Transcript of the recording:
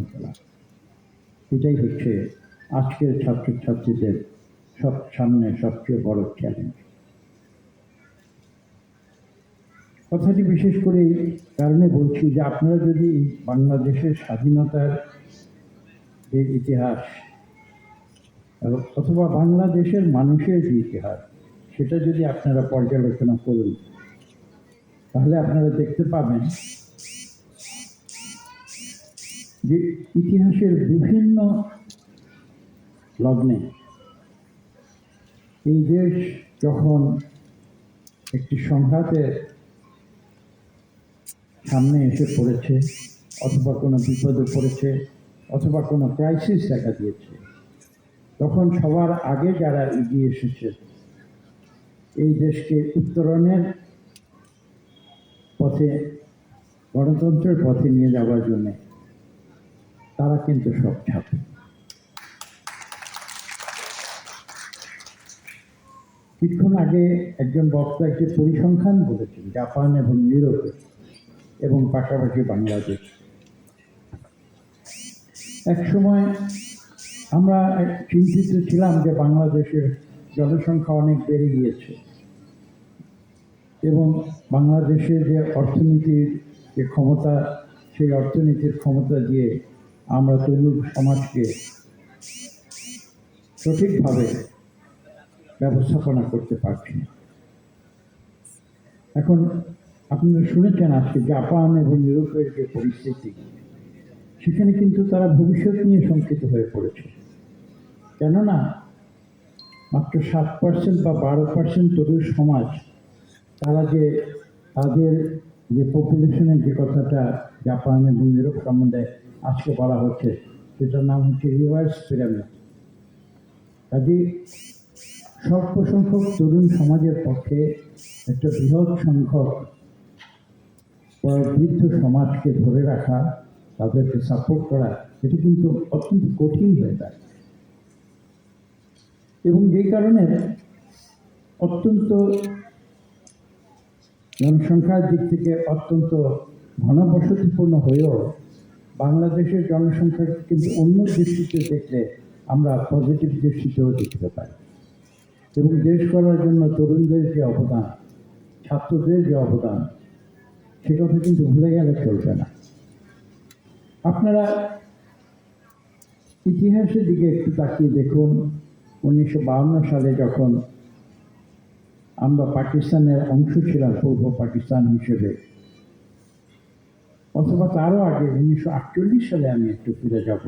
শৃঙ্খলা এটাই হচ্ছে আজকের ছাত্রছাত্রীদের সব সামনে সবচেয়ে বড় চ্যালেঞ্জ কথাটি বিশেষ করে কারণে বলছি যে আপনারা যদি বাংলাদেশের স্বাধীনতার যে ইতিহাস অথবা বাংলাদেশের মানুষের যে ইতিহাস, সেটা যদি আপনারা পর্যালোচনা করুন, তাহলে আপনারা দেখতে পাবেন যে ইতিহাসের বিভিন্ন লগ্নে এই দেশ যখন একটি সংঘাতের সামনে এসে পড়েছে, অথবা কোনো বিপদে পড়েছে, অথবা কোনো ক্রাইসিস দেখা দিয়েছে, তখন সবার আগে যারা এগিয়ে এসেছে, এই দেশকে উত্তরণের পথে, গণতন্ত্রের পথে নিয়ে যাওয়ার জন্য তারা কিন্তু সব ছাত্র। কিছুক্ষণ আগে একজন বক্তা একটি পরিসংখ্যান বলেছেন, জাপান এবং ইউরোপে, এবং পাশাপাশি বাংলাদেশ। এক সময় আমরা চিন্তিত ছিলাম যে বাংলাদেশের জনসংখ্যা অনেক বেড়ে গিয়েছে, এবং বাংলাদেশের যে অর্থনীতির যে ক্ষমতা, সেই অর্থনীতির ক্ষমতা দিয়ে আমরা তরুণ সমাজকে সঠিকভাবে ব্যবস্থাপনা করতে পারছি এখন আপনারা শুনেছেন আজকে জাপান এবং ইউরোপের যে পরিস্থিতি, সেখানে কিন্তু তারা ভবিষ্যৎ নিয়ে শঙ্কিত হয়ে পড়েছে। কেননা মাত্র সাত পার্সেন্ট বা বারো পার্সেন্ট তরুণ সমাজ তারা যে তাদের যে পপুলেশনের যে কথাটা জাপান এবং ইউরোপ সম্বন্ধে আজকে বলা হচ্ছে সেটার নাম হচ্ছে রিভার্স পিরামিড কাজে স্বল্প সংখ্যক তরুণ সমাজের পক্ষে একটা বৃহৎ সংখ্যক বৃদ্ধ সমাজকে ধরে রাখা, তাদেরকে সাপোর্ট করা, এটা কিন্তু অত্যন্ত কঠিন হয়ে যায়। এবং যে কারণে অত্যন্ত জনসংখ্যার দিক থেকে অত্যন্ত ঘনবসতিপূর্ণ হয়েও বাংলাদেশের জনসংখ্যা কিন্তু অন্য দৃষ্টিতে দেখলে আমরা পজিটিভ দৃষ্টিতেও দেখতে পাই। এবং দেশ করার জন্য তরুণদের যে অবদান, ছাত্রদের যে অবদান, সে কথা কিন্তু ভুলে গেলে চলবে না। আপনারা ইতিহাসের দিকে একটু তাকিয়ে দেখুন, উনিশশো সালে যখন আমরা পাকিস্তানের অংশ ছিলাম, পূর্ব পাকিস্তান হিসেবে অথবা তারও আগে উনিশশো আটচল্লিশ সালে আমি একটু ফিরে যাব।